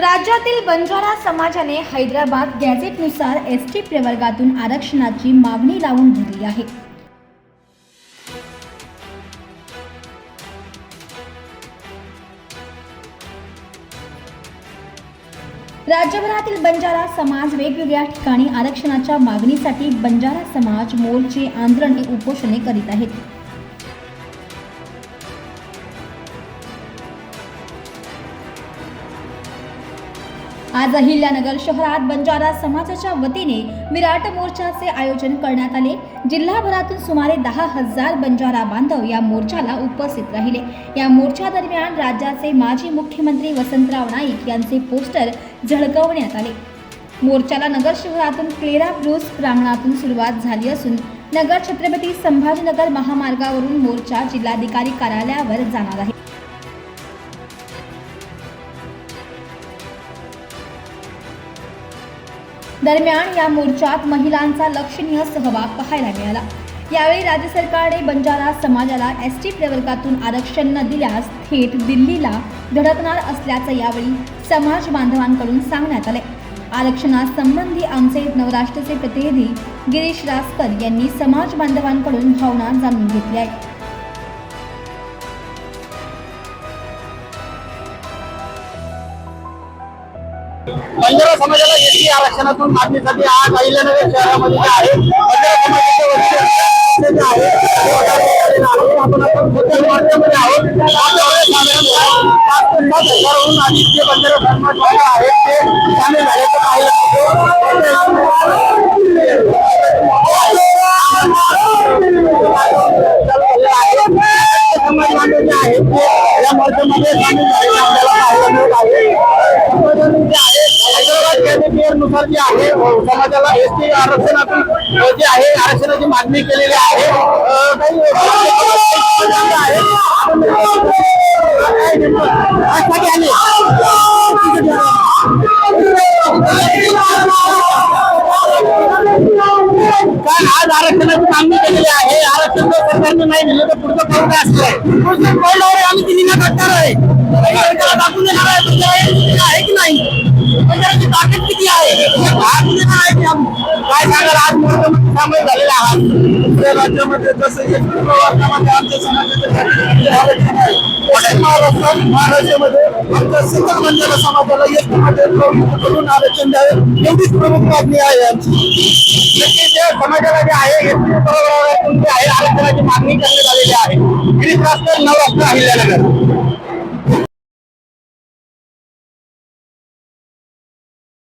राज्यातील बंजारा समाजाने हैदराबाद गॅझेटनुसार एस टी प्रवर्गातून आरक्षणाची मागणी लावून धरली आहे. राज्यभरातील बंजारा समाज वेगवेगळ्या ठिकाणी आरक्षणाच्या मागणीसाठी बंजारा समाज मोर्चे आंदोलने उपोषणे करीत आहेत. आज अहिल्यानगर शहरात बंजारा समाजाच्या वतीने विराट मोर्चाचे आयोजन करण्यात आले. जिल्हाभरातून सुमारे दहा हजार बंजारा बांधव या मोर्चाला उपस्थित राहिले. या मोर्चा दरम्यान राज्याचे माजी मुख्यमंत्री वसंतराव नाईक यांचे पोस्टर झळकवण्यात आले. मोर्चाला नगर शहरातून क्लेरा ब्रुस प्रांगणातून सुरुवात झाली असून नगर छत्रपती संभाजीनगर महामार्गावरून मोर्चा जिल्हाधिकारी कार्यालयावर जाणार आहे. दरम्यान या मोर्चात महिलांचा लक्षणीय सहभाग पाहायला मिळाला. यावेळी राज्य सरकारने बंजारा समाजाला एस टी प्रवर्गातून आरक्षण न दिल्यास थेट दिल्लीला धडकणार असल्याचं यावेळी समाज बांधवांकडून सांगण्यात आले. आरक्षणासंबंधी आमचे नवराष्ट्राचे प्रतिनिधी गिरीश रासकर यांनी समाज बांधवांकडून भावना जाणून घेतली आहे. बंजारा समाजाला एसटी आरक्षणातून मागणीसाठी आज अहिल्यानगर शहरामध्ये आहे बंजारा समाजाच्या वरती आहे आहे. आपण आपण मुद्दा मार्गामध्ये आहोत अधिक जे बंजारा समाज आहेत ते सामील झाल्याचं पाहिलं समाज बांधव जे आहेत ते या मोर्चामध्ये सामील झालेले आपल्याला पाहायला मिळत आहे समाजाने जे आहे हैदराबाद कॅबिनेट नुसार जे आहे समाजाला एस टी आरक्षणातून अ, जे आहे आरक्षणाची मागणी केलेली आहे अ, काही समाज आहे आपण, अ, काय नेमकं? आज काय आले? काय आज आरक्षणाची मागणी केलेली आहे आरक्षण जर सरकारने नाही दिलं तर पुढचं पाऊल काय असणार आहे पुढचं पाऊल आहे आम्ही ती निघा नाही पंजाबची ताकद किती आहे? आज काय सांगाल? आज मुख्यमंत्री सामील झालेले आहात. दुसऱ्या राज्यामध्ये जसं एक वर्गामध्ये आमच्या समाजाचे महाराष्ट्रात महाराष्ट्रामध्ये आमच्या सकल बंजारा समाजाला एक करून आरक्षण द्यावे एवढीच प्रमुख मागणी आहे आमची. नक्कीच समाजाला जे आहे एस आहे आरक्षणाची मागणी करण्यात आलेली आहे. गिरीश रास्कर नऊ अहिल्यानगर